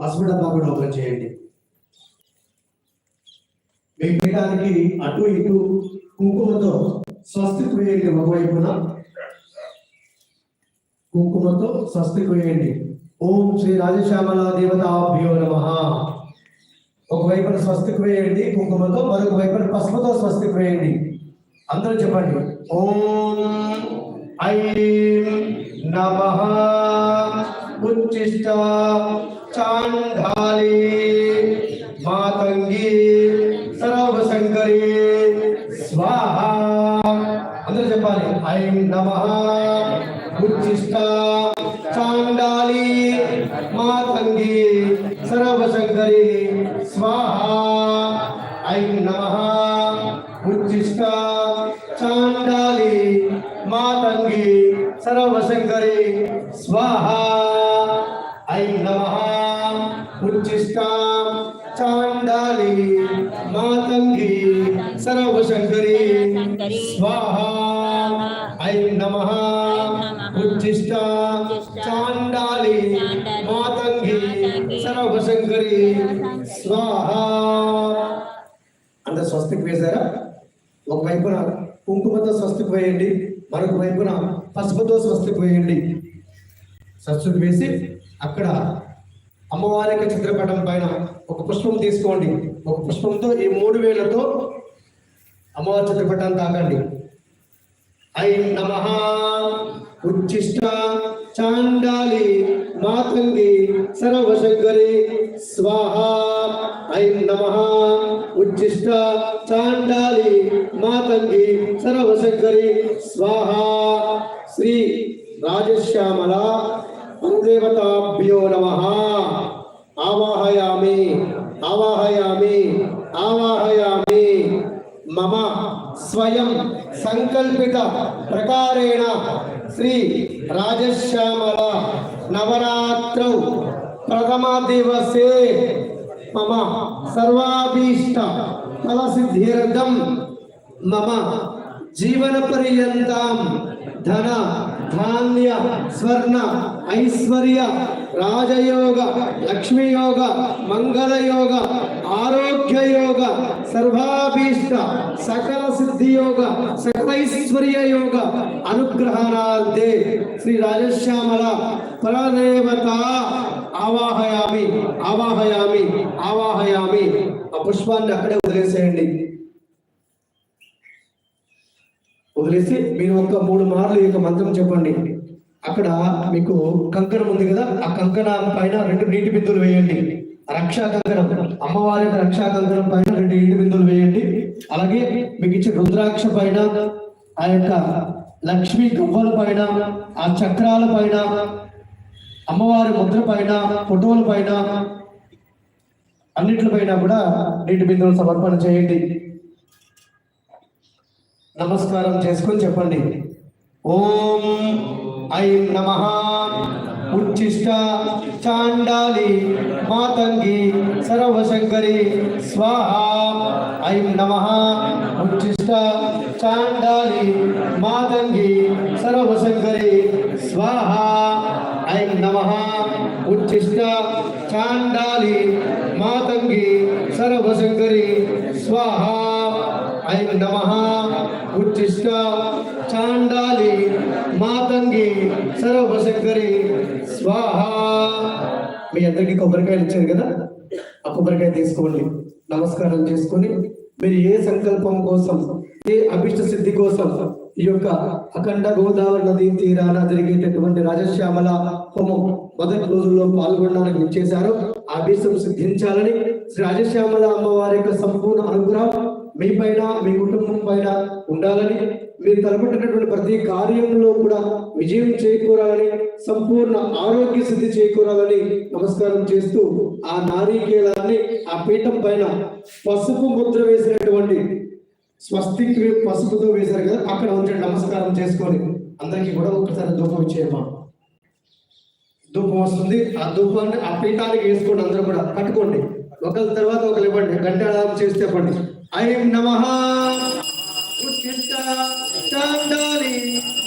పసుపు డబ్బా కూడా ఓపెన్ చేయండి. మీ పీఠానికి అటు ఇటు కుంకుమతో స్వస్తికి వేయండి ఒకవైపున. కుంకుమతో స్వస్తికి వేయండి ఓం శ్రీ రాజశ్యామల దేవతాభ్యో నమ. ఒకవైపున స్వస్తికి వేయండి కుంకుమతో మరొక వైపున పసుపుతో స్వస్తికి వేయండి అందరూ చెప్పండి. ఓం ఐ నమ. ఉచ్చిష్ట చాండాలి మాతంగి సర్వశంకరి స్వాహ అందరూ చెప్పాలి ఐం నమః ఉచ్చిష్ట చాండాలి మాతంగి సర్వశంకరి స్వాహ ఐం నమః ఉచ్చిష్ట చాండాలి మాతంగి సర్వశంకరి ఐం ఉచ్చిష్ట చాండాలి మాతంగి సర్వశంకరి స్వాహ. ఐం నమః. ఉచ్చిష్ట చాండాలి మాతంగి సర్వశంకరి స్వాహ. అంత స్వస్తికి వేశారా? ఒక వైపున కుంకుమతో స్వస్తికి వేయండి మరొక వైపున పసుపుతో స్వస్తికి వేయండి. స్వస్తికి వేసి అక్కడ అమ్మవారి యొక్క చిత్రపటం పైన ఒక పుష్పం తీసుకోండి. ఒక పుష్పంతో ఈ మూడు వేలతో అమ్మవారి చిత్రపటాన్ని తాకండి. ఐం నమ ఉచ్చిష్ట చాండాలి మాతంగి సర్వశంకరి స్వాహ. ఐం నమ ఉచ్చిష్ట చాండాలి మాతంగి సర్వశంకరి స్వాహ. శ్రీ రాజశ్యామల देवताभ्यो नमः। आवाहयामि आवाहयामि आवाहयामि। मम स्वयं संकल्पित प्रकारेण श्री राजश्यामल प्रथम प्रथमदिवसे मम सर्वाभीष्ट फलसिद्ध्यर्थं मम जीवनपर्यन्तां धन ధాన్య స్వర్ణ ఐశ్వర్య రాజయోగ లక్ష్మీయోగ మంగళయోగ ఆరోగ్యయోగ సర్వాభీష్ట సకల సిద్ధియోగ సకలైశ్వర్య యోగ అనుగ్రహణార్థే శ్రీ రాజశ్యామల పరదేవత. ఆవాహయామి ఆవాహయామి ఆవాహయామి. ఆ పుష్పాన్ని అక్కడే వదిలేసేయండి. వదిలేసి మీరు ఒక మూడు మార్లు ఈ యొక్క మంత్రం చెప్పండి. అక్కడ మీకు కంకణం ఉంది కదా ఆ కంకణం పైన రెండు నీటి బిందువులు వేయండి. రక్షా కంకణం అమ్మవారి యొక్క రక్షా కంకణం పైన రెండు నీటి బిందువులు వేయండి. అలాగే మీకు ఇచ్చిన రుద్రాక్ష పైన ఆ యొక్క లక్ష్మి గవ్వల పైన ఆ చక్రాల పైన అమ్మవారి ముద్ర పైన ఫోటోల పైన అన్నిటిపైన కూడా నీటి బిందువులు సమర్పణ చేయండి. నమస్కారం చేసుకొని చెప్పండి. ఓం ఐం నమ. ఉచ్చిష్ట చాండాలి మాతంగి సర్వశంకరి స్వాహ. ఐం నమ. ఉచ్చిష్ట చాండాలి మాతంగి సర్వశంకరి స్వాహ. ఐం నమ. ఉచ్చిష్ట చాండాలి మాతంగి సర్వశంకరి స్వాహ. ఐం నమ ఉచ్చిష్ట చాండాలి మాతంగి సర్వశంకరి. స్వాహ. మీ అందరికీ కొబ్బరికాయలు ఇచ్చారు కదా? ఆ కొబ్బరికాయ తీసుకోండి. నమస్కారం చేసుకొని మీరు ఏ సంకల్పం కోసం ఏ అభిష్ట సిద్ధి కోసం ఈ యొక్క అఖండ గోదావరి నది తీరాన జరిగేటటువంటి రాజశ్యామల హోమం మొదటి రోజుల్లో పాల్గొనడానికి విచ్చేశారు. ఆ అభిష్టం సిద్ధించాలని శ్రీ రాజశ్యామల అమ్మవారి యొక్క సంపూర్ణ అనుగ్రహం మీ పైన మీ కుటుంబం పైన ఉండాలని మీరు తలపెట్టినటువంటి ప్రతి కార్యంలో కూడా విజయం చేకూరాలని సంపూర్ణ ఆరోగ్య సిద్ధి చేకూరాలని నమస్కారం చేస్తూ ఆ నారీకేలాన్ని ఆ పీఠం పైన పసుపు ముద్ర వేసినటువంటి స్వస్తికి పసుపుతో వేశారు కదా అక్కడ ఉంచండి నమస్కారం చేసుకొని అందరికీ కూడా ఒకసారి ధూపం ఇచ్చేయమ్మా ధూపం వస్తుంది. ఆ ధూపాన్ని ఆ పీఠానికి వేసుకోండి అందరూ కూడా. పట్టుకోండి. ఒకరి తర్వాత ఒకరు ఇవ్వండి. గంట చేస్తే పండి ఐం నమ ఉచ్చిష్ట చాండాలి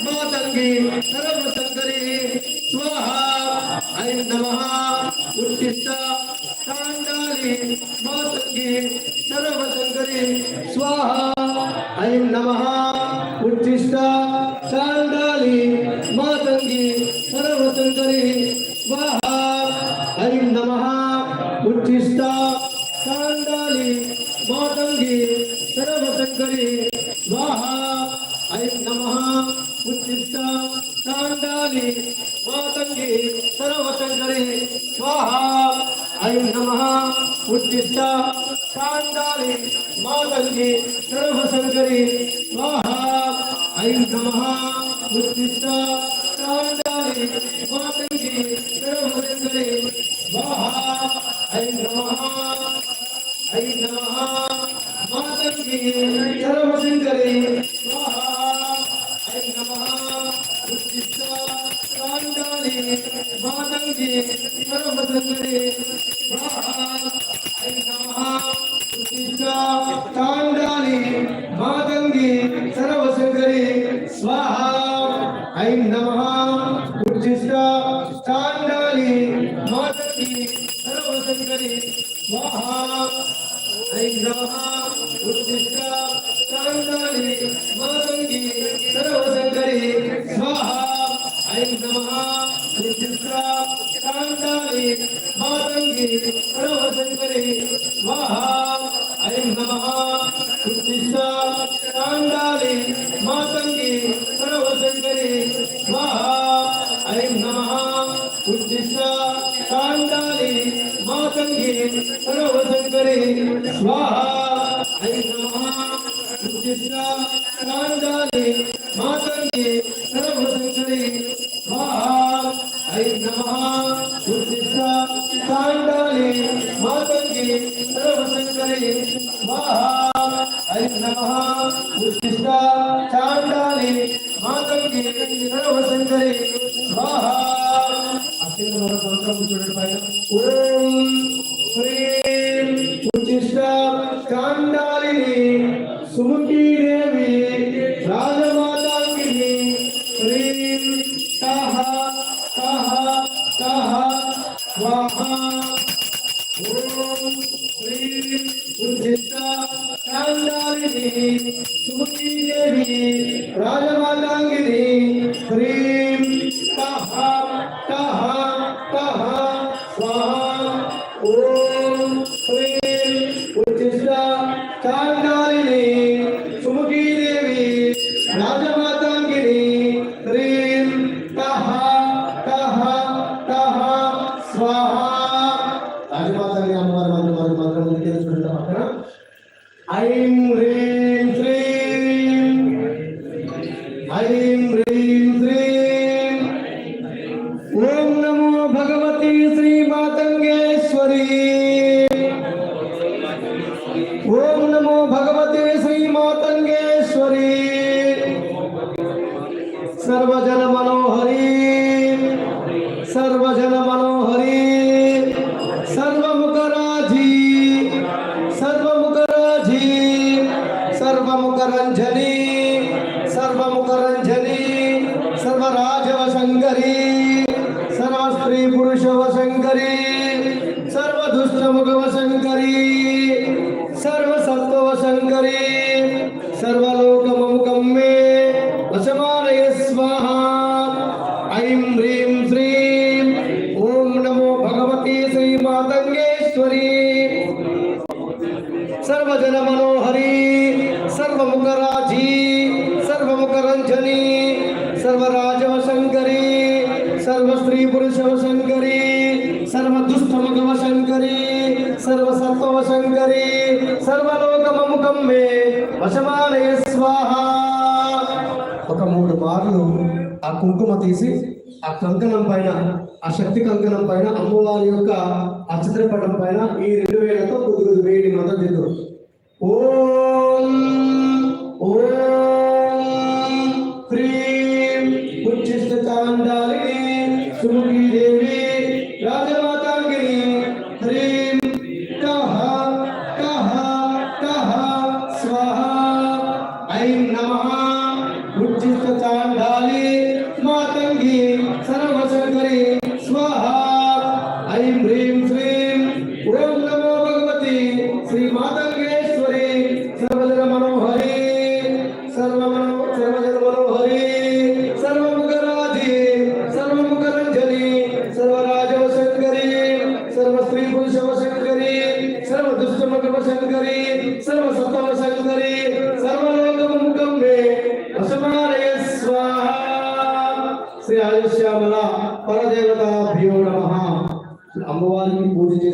మాతంగి సర్వశంకరి స్వాహ ఐం నమ ఉచ్చిష్ట ఉచ్చిష్ట కాండాలి మాతంగి సర్వశంకరి స్వాహ ఐం నమ ఉచ్చిష్ట చాండాలి మాతంగి సర్వశంకరి స్వాహ ఐం నమ ఉచ్చిష్ట చాండాలి మాతంగి సర్వశంకరి స్వాహ. ఐం నమ. ఉచ్చిష్ట చాండాలి మాతంగి సర్వశంకరి స్వాహ. ఐం నమ. ఉచ్చిష్ట చాండాలి మాతంగి సర్వశంకరి స్వాహ. ఐం నమ. సర్వశంకరి కాండాలి మాతంగి సర్వశంకరి స్వాహా ఐ నమః ఉచ్చిష్ట కాండాలి మాతంగి సర్వశంకరి స్వాహా ఐ నమః ఉచ్చిష్ట కాండాలి మాతంగి సర్వశంకరి స్వాహా నమః ఉచ్చిష్ట కాండాలి మాతంగి సర్వశంకరి స్వాహా ఐం నమః ఉచ్చిష్ట కాండాలి మాతంగి సర్వశంకరి స్వాహా ఐం నమః ఉచ్చిష్ట కాండాలి మాతంగి సర్వశంకరి స్వాహా ఐం నమః ఉచ్చిష్ట కాండాలి మాతంగి సర్వశంకరి స్వాహా ఐం నమః ఉచ్చిష్ట కాండాలి మాతంగి సర్వశంకరి స్వాహా అత్యంత మరొక చూడండి పైన ఓం శ్రీ ఉచ్చిష్ట కాండాలిని సర్వముఖరంజని సర్వముఖరంజని సర్వరాజవ శంకరి సర్వ స్త్రీ పురుషవ శంకరి సర్వదుష్టముఖవ పురుషవ శంకరి సర్వ దుష్టముఖవ శంకరి సర్వ సత్వవ శంకరి సర్వలోకమముఖం మే వశమానయ స్వాహ. ఒక మూడు మార్లు ఆ కుంకుమ తీసి ఆ కంకణం పైన ఆ శక్తి కంకణం పైన అమ్మవారి యొక్క ఆ చిత్రపటం పైన ఈ రెండు వేలతో ఐం